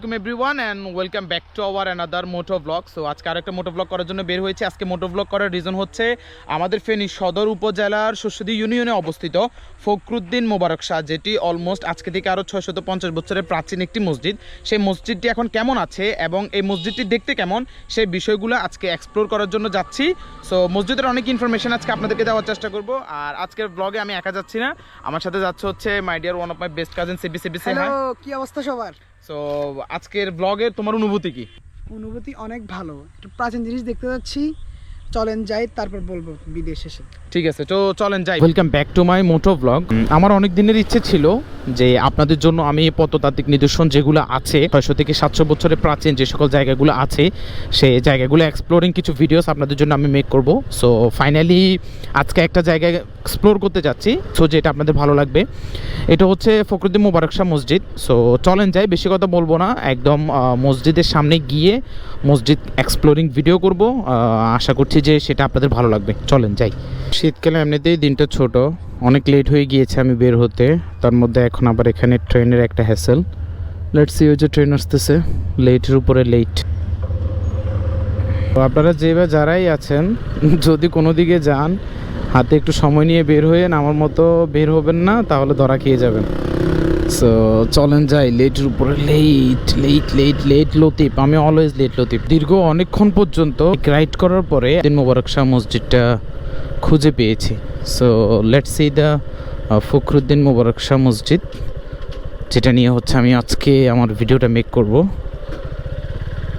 আলাইকুম everyone and welcome back to our another moto vlog so আজকে আরেকটা মোটো blog করার জন্য বের হয়েছে। আজকে মোটো ব্লগ করার রিজন হচ্ছে আমাদের ফেনী সদর উপজেলার শস্যদী ইউনিয়নে অবস্থিত ফখরুদ্দিন মোবারক শাহ, যেটি অলমোস্ট আজকে থেকে আরও ছয়শত পঞ্চাশ বছরের প্রাচীন একটি মসজিদ। সেই মসজিদটি এখন কেমন আছে এবং এই মসজিদটি দেখতে কেমন? সেই বিষয়গুলো আজকে এক্সপ্লোর করার জন্য যাচ্ছি। সো মসজিদের অনেক ইনফরমেশন আজকে আপনাদেরকে দেওয়ার চেষ্টা করব। আর আজকের ব্লগে আমি একা যাচ্ছি না। আমার সাথে যাচ্ছে হচ্ছে my dear one of my best cousin Sibi Sibi কি অবস্থা সবার? সো আজকের ব্লগে তোমার অনুভূতি কি? অনুভূতি অনেক ভালো। একটু প্রাচীন জিনিস দেখতে যাচ্ছি। চলেন যাই, তারপর বলব বিদেশ এসে। ঠিক আছে, তো চলেন যাই। Welcome back to my moto vlog আমার অনেক দিনের ইচ্ছে ছিল যে আপনাদের জন্য আমি প্রত্নতাত্ত্বিক নিদর্শন যেগুলো আছে, ছয়শো থেকে সাতশো বছরের প্রাচীন যে সকল জায়গাগুলো আছে সেই জায়গাগুলো এক্সপ্লোরিং কিছু ভিডিওস আপনাদের জন্য আমি মেক করব। সো ফাইনালি আজকে একটা জায়গায় এক্সপ্লোর করতে যাচ্ছি। সো যেটা আপনাদের ভালো লাগবে, এটা হচ্ছে ফখরুদ্দিন মোবারক শাহ মসজিদ। সো চলেন যাই, বেশি কথা বলব না। একদম মসজিদের সামনে গিয়ে মসজিদ এক্সপ্লোরিং ভিডিও করব। আশা করছি যে সেটা আপনাদের ভালো লাগবে। চলেন, যাই। শীতকালে এমনিতেই দিনটা ছোট, অনেক লেট হয়ে গিয়েছে আমি বের হতে। তার মধ্যে এখন আবার এখানে ট্রেনের একটা হ্যাসেল লেটস ওই যে ট্রেন আসতেছে লেটের উপরে লেট তো আপনারা যে বা যারাই আছেন, যদি কোনো দিকে যান, হাতে একটু সময় নিয়ে বের হয়েন আমার মতো বের হবেন না, তাহলে ধরা খেয়ে যাবেন। সো চলেন যাই লেটের উপরে late late late late Latif, আমি অলওয়েজ লেট লতিফ। দীর্ঘ অনেকক্ষণ পর্যন্ত রাইড করার পরে দিন মোবারক শাহ মসজিদটা খুঁজে পেয়েছি। So let see the Fakhruddin Mobarak Shah মসজিদ, যেটা নিয়ে হচ্ছে আমি আজকে আমার ভিডিওটা মেক করব।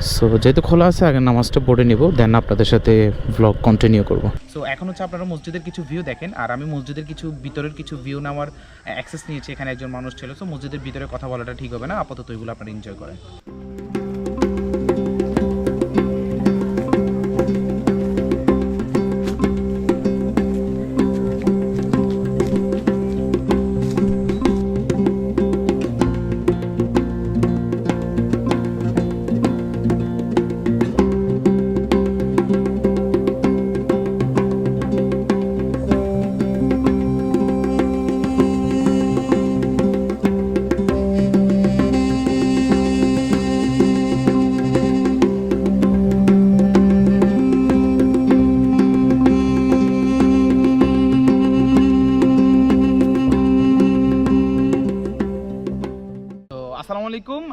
সো যেহেতু খোলা আছে, আগে নামাজটা পড়ে নিব দেন আপনাদের সাথে ব্লগ কন্টিনিউ করব। সো এখন হচ্ছে আপনারা মসজিদের কিছু ভিউ দেখেন, আর আমি মসজিদের কিছু, ভিতরের কিছু ভিউ নেওয়ার অ্যাক্সেস নিয়েছি, এখানে একজন মানুষ ছিল। সো মসজিদের ভিতরে কথা বলাটা ঠিক হবে না, আপাতত ওইগুলো আপনারা এনজয় করেন। আসসালামু আলাইকুম।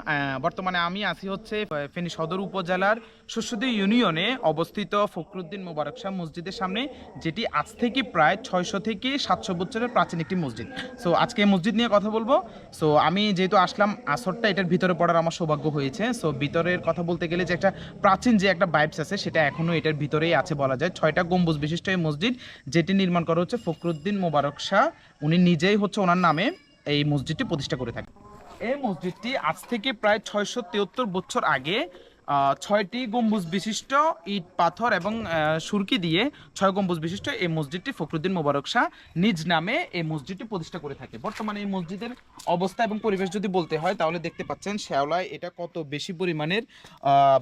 বর্তমানে আমি আছি হচ্ছে ফেনী সদর উপজেলার শস্যদী ইউনিয়নে অবস্থিত ফখরুদ্দিন মোবারক শাহ মসজিদের সামনে, যেটি আজ থেকে প্রায় ছয়শো থেকে সাতশো বছরের প্রাচীন একটি মসজিদ। সো আজকে মসজিদ নিয়ে কথা বলব। সো আমি যেহেতু আসলাম, আসরটা এটার ভিতরে পড়ার আমার সৌভাগ্য হয়েছে। সো ভিতরের কথা বলতে গেলে যে একটা প্রাচীন যে একটা বাইবস আছে, সেটা এখনও এটার ভিতরেই আছে বলা যায়। ছয়টা গম্বুজ বিশিষ্ট এই মসজিদ, যেটি নির্মাণ করা হচ্ছে ফখরুদ্দিন মোবারক শাহ। উনি নিজেই হচ্ছে ওনার নামে এই মসজিদটি প্রতিষ্ঠা করে থাকেন। এই মসজিদটি আজ থেকে প্রায় ছয়শো বছর আগে ছয়টি গম্বুজ বিশিষ্ট ইট, পাথর এবং সুরকি দিয়ে ছয় গম্বুজ বিশিষ্ট এই মসজিদটি ফখরুদ্দিন মোবারক শাহ নিজ নামে এই মসজিদটি প্রতিষ্ঠা করে থাকে। বর্তমানে এই মসজিদের অবস্থা এবং পরিবেশ যদি বলতে হয়, তাহলে দেখতে পাচ্ছেন শ্যাওলায় এটা কত বেশি পরিমাণের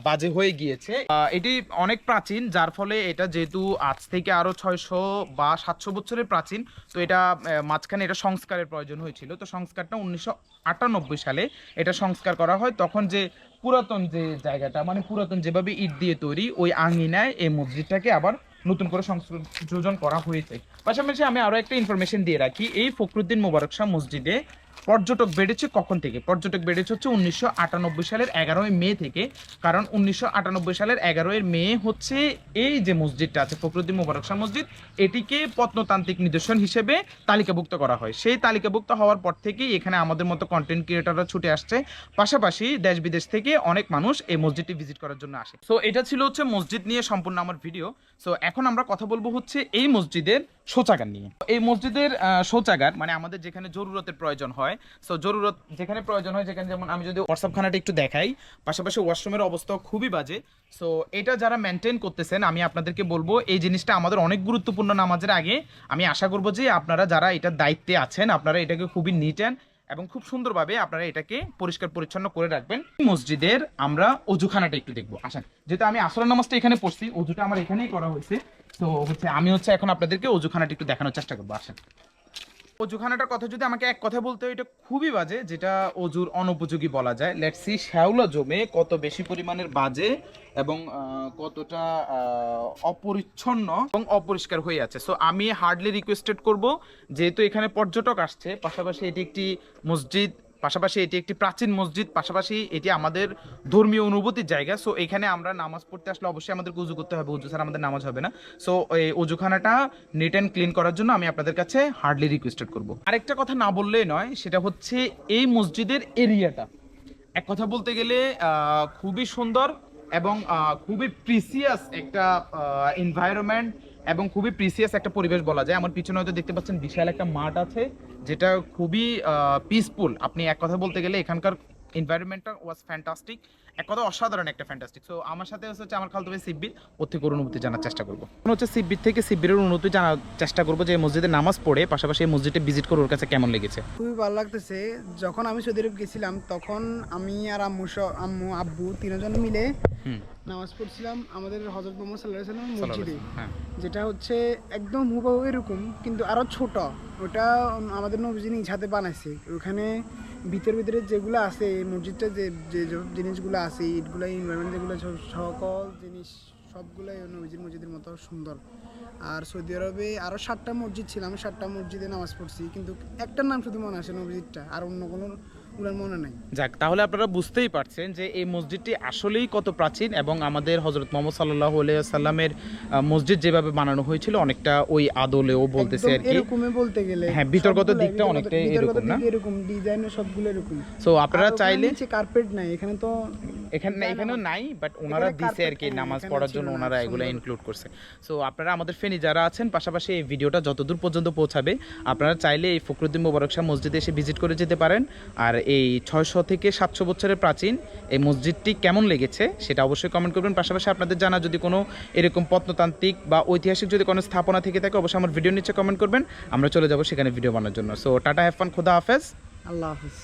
বাজে হয়ে গিয়েছে। এটি অনেক প্রাচীন, যার ফলে এটা যেহেতু আজ থেকে আরও ছয়শো বা সাতশো বছরের প্রাচীন, তো এটা মাঝখানে এটা সংস্কারের প্রয়োজন হয়েছিল। তো সংস্কারটা উনিশশো আটানব্বই সালে এটা সংস্কার করা হয়। তখন যে পুরাতন যে জায়গাটা মানে পুরাতন যেভাবে ইট দিয়ে তৈরি, ওই আঙিনায় এই মসজিদটাকে আবার নতুন করে সংযোজন করা হয়েছে। পাশাপাশি আমি আরও একটা ইনফরমেশন দিয়ে রাখি, এই ফখরুদ্দিন মোবারক শাহ মসজিদে পর্যটক বেড়েছে কখন থেকে? পর্যটক বেড়েছে হচ্ছে উনিশশো আটানব্বই সালের এগারোই মে থেকে। কারণ উনিশশো আটানব্বই সালের এগারোই মে হচ্ছে এই যে মসজিদটা আছে, ফখরুদ্দিন মোবারক শাহ মসজিদ, এটিকে প্রত্নতান্ত্রিক নিদর্শন হিসেবে তালিকাভুক্ত করা হয়। সেই তালিকাভুক্ত হওয়ার পর থেকেই এখানে আমাদের মতো কন্টেন্ট ক্রিয়েটররা ছুটে আসছে। পাশাপাশি দেশ বিদেশ থেকে অনেক মানুষ এই মসজিদটি ভিজিট করার জন্য আসে। সো এটা ছিল হচ্ছে মসজিদ নিয়ে সম্পূর্ণ আমার ভিডিও সো এখন আমরা কথা বলব হচ্ছে এই মসজিদের শৌচাগার নিয়ে। এই মসজিদের শৌচাগার মানে আমাদের যেখানে জরুরতের প্রয়োজন হয় সো জরুরত যেখানে প্রয়োজন হয়, যেখানে যেমন আমি যদি হোয়াটসঅ্যাপ খানাটা একটু দেখাই, পাশাপাশি ওয়াশরুমের অবস্থা খুবই বাজে। সো এটা যারা মেনটেন করতেছেন, আমি আপনাদেরকে বলব, এই জিনিসটা আমাদের অনেক গুরুত্বপূর্ণ নামাজের আগে। আমি আশা করব যে আপনারা যারা এটার দায়িত্বে আছেন, আপনারা এটাকে খুবই নিট এবং খুব সুন্দরভাবে আপনারা এটাকে পরিষ্কার পরিচ্ছন্ন করে রাখবেন। মসজিদের আমরা অজুখানাটা একটু দেখব। আসেন, যেহেতু আমি আসরের নামাজটা এখানে পড়ছি, অজুটা আমার এখানেই করা হয়েছে। তো হচ্ছে আমি হচ্ছে এখন আপনাদেরকে অজুখানাটা একটু দেখানোর চেষ্টা করব। আসেন। অজুখানাটার কথা যদি আমাকে এক কথা বলতে এটা খুবই বাজে, যেটা অজুর অনুপযোগী বলা যায়। লেটস শ্যাওলা জমে কত বেশি পরিমাণের বাজে এবং কতটা অপরিচ্ছন্ন এবং অপরিষ্কার হয়ে আছে। সো আমি হার্ডলি রিকোয়েস্টেড করব, যেহেতু এখানে পর্যটক আসছে, পাশাপাশি এটি একটি মসজিদ পাশাপাশি এটি একটি প্রাচীন মসজিদ, পাশাপাশি এটি আমাদের ধর্মীয় অনুভূতির জায়গা। সো এখানে আমরা নামাজ পড়তে আসলে অবশ্যই আমাদের উজু করতে হবে। উজু ছাড়া আমাদের নামাজ হবে না। সো এই অজুখানাটা নিট অ্যান্ড ক্লিন করার জন্য আমি আপনাদের কাছে হার্ডলি রিকোয়েস্টেড করব। আরেকটা কথা না বললেই নয়, সেটা হচ্ছে এই মসজিদের এরিয়াটা। এক কথা বলতে গেলে খুবই সুন্দর এবং খুবই প্রিসিয়াস একটা এনভায়রনমেন্ট এবং খুবই প্রিসিয়াস একটা পরিবেশ বলা যায়। আমার পিছনে হয়তো দেখতে পাচ্ছেন বিশাল একটা মাঠ আছে, যেটা খুবই পিসফুল আপনি এক কথা বলতে গেলে এখানকার এনভায়রনমেন্টটা ওয়াজ ফ্যান্টাস্টিক এক কথা অসাধারণ একটা ফ্যান্টাস্টিক সো আমার সাথে হচ্ছে আমার খালতো ভাই সিব্বির ওর থেকে ওর অনুভূতি জানার চেষ্টা করব। হচ্ছে সিব্বির থেকে সিব্বিরের অনুভূতি জানার চেষ্টা করব যে মসজিদে নামাজ পড়ে পাশাপাশি এই মসজিদে ভিজিট করে ওর কাছে কেমন লেগেছে? খুবই ভালো লাগতেছে। যখন আমি সৌদি আরব গেছিলাম তখন আমি আর আম্মু আম্মু আব্বু তিনজন মিলে নামাজ পড়ছিলাম আমাদের হজরত মোহাম্মদ সাল্লাহ সাল্লাম মসজিদে। হ্যাঁ। যেটা হচ্ছে একদম হুবহু এরকম কিন্তু আরও ছোট। ওটা আমাদের নবীজি নিজ হাতে বানাইছে। ওখানে ভিতর ভিতরে যেগুলো আছে, এই মসজিদটা যে যে জিনিসগুলো আছে, ইটগুলো ইনভারমেন্ট যেগুলো সকল জিনিস সবগুলোই নবীজির মসজিদের মতো সুন্দর। আর সৌদি আরবে আরও সাতটা মসজিদ ছিল, আমি সাতটা মসজিদে নামাজ পড়ছি, কিন্তু একটার নাম শুধু মনে আসে মসজিদটা, আর অন্য কোনো মনে নাই। যাক তাহলে আপনারা বুঝতেই পারছেন যে এই মসজিদটি আসলেই কত প্রাচীন এবং আমাদের হজরত মোহাম্মদ সাল্লাহ সাল্লামের মসজিদ যেভাবে বানানো হয়েছিল অনেকটা ওই আদলেও বলতেছে আর কি। এরকমই বলতে গেলে হ্যাঁ, বিতর্কত দিকটা অনেকটা এরকম না? এরকম ডিজাইন সবগুলো এরকম। সো আপনারা চাইলে কার্পেট নাই এখানে তো এখানে এখানেও নাই বাট ওনারা দিছে আর কি নামাজ পড়ার জন্য ওনারা এগুলো ইনক্লুড করছে। সো আপনারা আমাদের ফেনি যারা আছেন পাশাপাশি এই ভিডিওটা যতদূর পর্যন্ত পৌঁছাবে আপনারা চাইলে এই ফখরুদ্দিন মোবারক শাহ মসজিদে এসে ভিজিট করে যেতে পারেন। আর এই ছয়শো থেকে সাতশো বছরের প্রাচীন এই মসজিদটি কেমন লেগেছে সেটা অবশ্যই কমেন্ট করবেন। পাশাপাশি আপনাদের জানা যদি কোনো এরকম প্রত্নতান্ত্রিক বা ঐতিহাসিক যদি কোনো স্থাপনা থেকে থাকে অবশ্যই আমার ভিডিও নিচে কমেন্ট করবেন। আমরা চলে যাব সেখানে ভিডিও বানানোর জন্য। সো টাটা হ্যাফান খোদা হাফেজ। আল্লাহ হাফিজ।